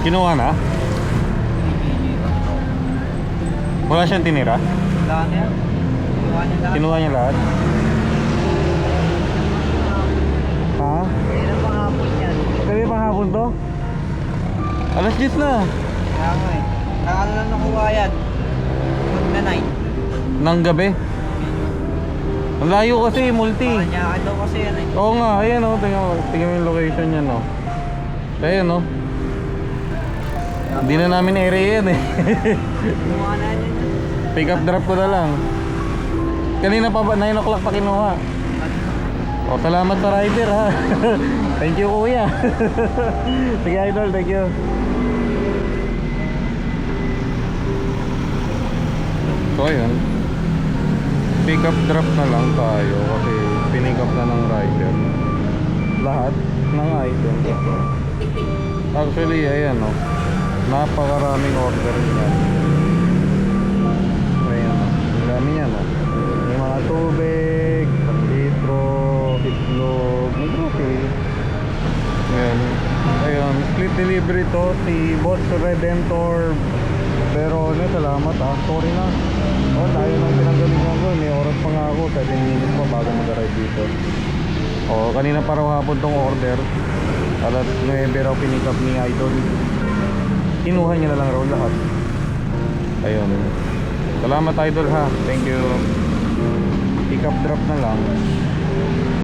Kinuha na? Wala siyang tinira? Wala na yan. Kinuha niya lahat. Kinuha niya lahat? Ha? Kailan pang hapon yan? Kaya pang hapon to? Alas 10 na. Kaya nga eh. Nakala lang nakuha yan. Mag na night. Nang gabi. Ang layo kasi, multi. Kanya daw kasi yan eh. Oo nga, ayan o. Tingnan mo, tingnan mo yung location niya no. Ayan o. Hindi na namin area yan eh. Pick up drop ko na lang. Kanina pa ba? 9 o'clock pa kinuha. O, salamat sa rider ha. thank you kuya. Sige idol, thank you. So ayun. Pick up drop na lang tayo kasi pinick up na ng rider. Lahat ng item. Actually, ayan o. Napakaraming order niya. Ayan. Ang dami niyan o. May mga tubig, litro, itlog, may grocery. Ayan. Ayun. Split delivery to si Boss Redentor. Pero ano, salamat ah. Sorry na. Oh, tayo nang pinanggalingan ko. May oras pa nga ako. 7 minutes pa bago mag-arrive dito. Oh, kanina pa raw hapon tong order. Alas 9 raw pinick ni Idol. Kinuha niya na lang raw lahat. Ayun. Salamat Idol ha. Thank you. Pick up drop na lang.